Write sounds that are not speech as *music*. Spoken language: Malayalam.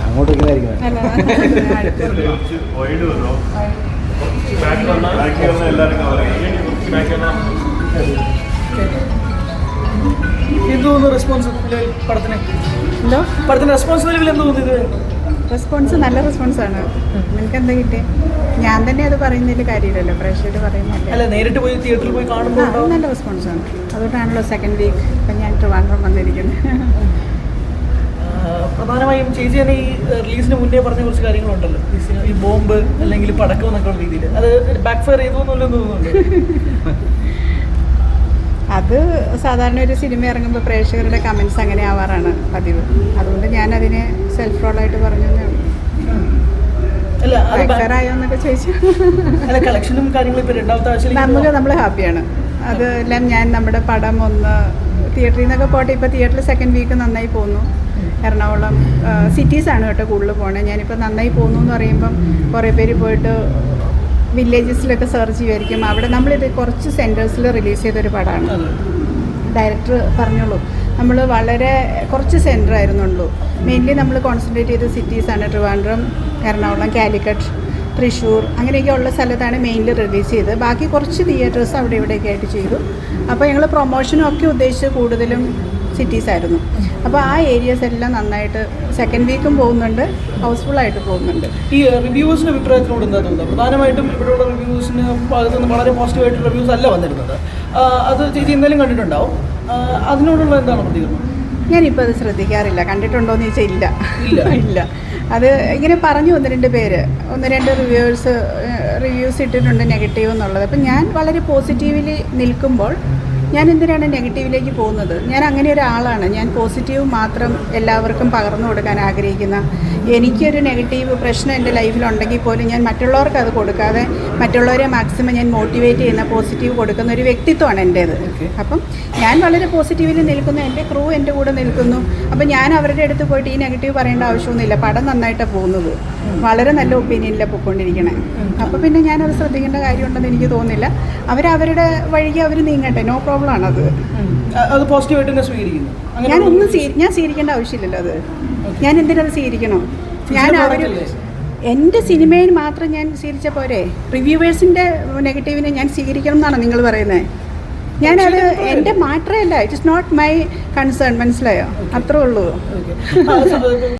അങ്ങോട്ട് റെസ്പോൺസ് പടത്തിന്? എന്തോ? പടത്തിന് റെസ്പോൺസ് ആണ് എന്ത് തോന്നുന്നു ഇത്? റെസ്പോൺസ് നല്ല റെസ്പോൺസാണ് നിനക്ക് എന്താ കിട്ടിയ? ഞാൻ തന്നെ അത് പറയുന്നതിൽ കാര്യമില്ലല്ലോ. പ്രേക്ഷകർ പറയുന്നില്ല നേരിട്ട് പോയി തിയേറ്ററിൽ പോയി കാണുമ്പോൾ നല്ല റെസ്പോൺസാണ് അതുകൊണ്ടാണല്ലോ സെക്കൻഡ് വീക്ക് ഇപ്പം ഞാൻ ട്രിവാൻഡ്രം വന്നിരിക്കുന്നത് പ്രധാനമായും ചേച്ചി തന്നെ ഈ റിലീസിന് മുന്നേ പറഞ്ഞ കുറച്ച് കാര്യങ്ങളുണ്ടല്ലോ. ഈ ബോംബ് അല്ലെങ്കിൽ പടക്കം എന്നൊക്കെ ഉള്ള രീതിയിൽ. അത് ബാക്ക് ഫയർ ചെയ്തു തോന്നുന്നുണ്ട്. അത് സാധാരണ ഒരു സിനിമ ഇറങ്ങുമ്പോൾ പ്രേക്ഷകരുടെ കമൻസ് അങ്ങനെ ആവാറാണ് പതിവ്. അതുകൊണ്ട് ഞാൻ അതിനെ സെൽഫ് റോളായിട്ട് പറഞ്ഞു ചോദിച്ചു. നമുക്ക് നമ്മൾ ഹാപ്പിയാണ് അതെല്ലാം ഞാൻ നമ്മുടെ പടം ഒന്ന് തിയേറ്ററിൽ നിന്നൊക്കെ പോട്ടെ ഇപ്പോൾ തിയേറ്ററിൽ സെക്കൻഡ് വീക്ക് നന്നായി പോകുന്നു. എറണാകുളം സിറ്റീസാണ് കേട്ടോ കൂടുതൽ പോകണേ ഞാനിപ്പോൾ നന്നായി പോകുന്നു എന്ന് പറയുമ്പം കുറേ പേര് പോയിട്ട് വില്ലേജസിലൊക്കെ സെർച്ച് ചെയ്യുമായിരിക്കും അവിടെ നമ്മളിത് കുറച്ച് സെന്റേഴ്സിൽ റിലീസ് ചെയ്തൊരു പടമാണ് ഡയറക്ടർ പറഞ്ഞോളൂ. നമ്മൾ വളരെ കുറച്ച് സെന്റർ ആയിരുന്നുള്ളൂ. മെയിൻലി നമ്മൾ കോൺസെൻട്രേറ്റ് ചെയ്ത സിറ്റീസാണ് ട്രിവാൻഡ്രം എറണാകുളം കാലിക്കറ്റ് തൃശ്ശൂർ അങ്ങനെയൊക്കെ ഉള്ള സ്ഥലത്താണ് മെയിൻലി റിലീസ് ചെയ്തത്. ബാക്കി കുറച്ച് തിയേറ്റേഴ്സ് അവിടെ ഇവിടെയൊക്കെ ആയിട്ട് ചെയ്തു. അപ്പോൾ ഞങ്ങൾ പ്രൊമോഷനും ഒക്കെ ഉദ്ദേശിച്ച് കൂടുതലും സിറ്റീസ് ആയിരുന്നു. അപ്പോൾ ആ ഏരിയസ് എല്ലാം നന്നായിട്ട് സെക്കൻഡ് വീക്കും പോകുന്നുണ്ട് ഹൗസ്ഫുൾ ആയിട്ട് പോകുന്നുണ്ട്. ഈ റിവ്യൂസിന്റെ അഭിപ്രായത്തിനോട് എന്താ തോന്നുന്നത്? പ്രധാനമായിട്ടും ഇവിടെയുള്ള റിവ്യൂസിന് ഭാഗത്ത് നിന്ന് വളരെ പോസിറ്റീവ് ആയിട്ടുള്ള റിവ്യൂസ് അല്ല വന്നിരുന്നത്. അത് ചേച്ചി എന്തായാലും കണ്ടിട്ടുണ്ടാവും. അതിനോടുള്ള എന്താണ് പ്രതികരണം? ഞാനിപ്പോൾ അത് ശ്രദ്ധിക്കാറില്ല. കണ്ടിട്ടുണ്ടോ എന്ന് ചോദിച്ചാൽ ഇല്ല. *laughs* ഇല്ല. അത് ഇങ്ങനെ പറഞ്ഞു ഒന്ന് രണ്ട് പേര്. ഒന്ന് രണ്ട് റിവ്യൂവേഴ്സ് റിവ്യൂസ് ഇട്ടിട്ടുണ്ട് നെഗറ്റീവ് എന്നുള്ളത്. അപ്പം ഞാൻ വളരെ പോസിറ്റീവിലി നിൽക്കുമ്പോൾ ഞാൻ എന്തിനാണ് നെഗറ്റീവിലേക്ക് പോകുന്നത്? ഞാൻ അങ്ങനെ ഒരാളാണ് ഞാൻ പോസിറ്റീവ് മാത്രം എല്ലാവർക്കും പകർന്നു കൊടുക്കാൻ ആഗ്രഹിക്കുന്ന എനിക്കൊരു നെഗറ്റീവ് പ്രശ്നം എന്റെ ലൈഫിലുണ്ടെങ്കിൽ പോലും ഞാൻ മറ്റുള്ളവർക്ക് അത് കൊടുക്കാതെ മറ്റുള്ളവരെ മാക്സിമം ഞാൻ മോട്ടിവേറ്റ് ചെയ്യുന്ന പോസിറ്റീവ് കൊടുക്കുന്ന ഒരു വ്യക്തിത്വമാണ് എന്റേത്. അപ്പം ഞാൻ വളരെ പോസിറ്റീവിൽ നിൽക്കുന്നു. എന്റെ ക്രൂ എന്റെ കൂടെ നിൽക്കുന്നു. അപ്പം ഞാൻ അവരുടെ അടുത്ത് പോയിട്ട് ഈ നെഗറ്റീവ് പറയേണ്ട ആവശ്യമൊന്നുമില്ല. പടം നന്നായിട്ട് പോകുന്നത്. വളരെ നല്ല ഒപ്പീനിയനിലാണ് പൊയ്ക്കൊണ്ടിരിക്കണേ. അപ്പോൾ പിന്നെ ഞാനത് ശ്രദ്ധിക്കേണ്ട കാര്യമുണ്ടെന്ന് എനിക്ക് തോന്നുന്നില്ല. അവരവരുടെ വഴിക്ക് അവർ നീങ്ങട്ടെ. നോ പ്രോബ്ലം ആണത് അത് അത് പോസിറ്റീവായിട്ട് തന്നെ സ്വീകരിക്കുന്നു. ഞാൻ ഒന്നും ഞാൻ സ്വീകരിക്കേണ്ട ആവശ്യമില്ലല്ലോ അത്. ഞാൻ എന്തിനത് സ്വീകരിക്കണം? ഞാൻ അവർ എന്റെ സിനിമയിൽ മാത്രം ഞാൻ സ്വീകരിച്ച പോരെ. റിവ്യൂവേഴ്സിന്റെ നെഗറ്റീവിനെ ഞാൻ സ്വീകരിക്കണം എന്നാണ് നിങ്ങൾ പറയുന്നത് ഞാനത് എന്റെ മാത്രമല്ല it's it is not my concern മനസ്സിലായോ അത്രേ ഉള്ളൂ.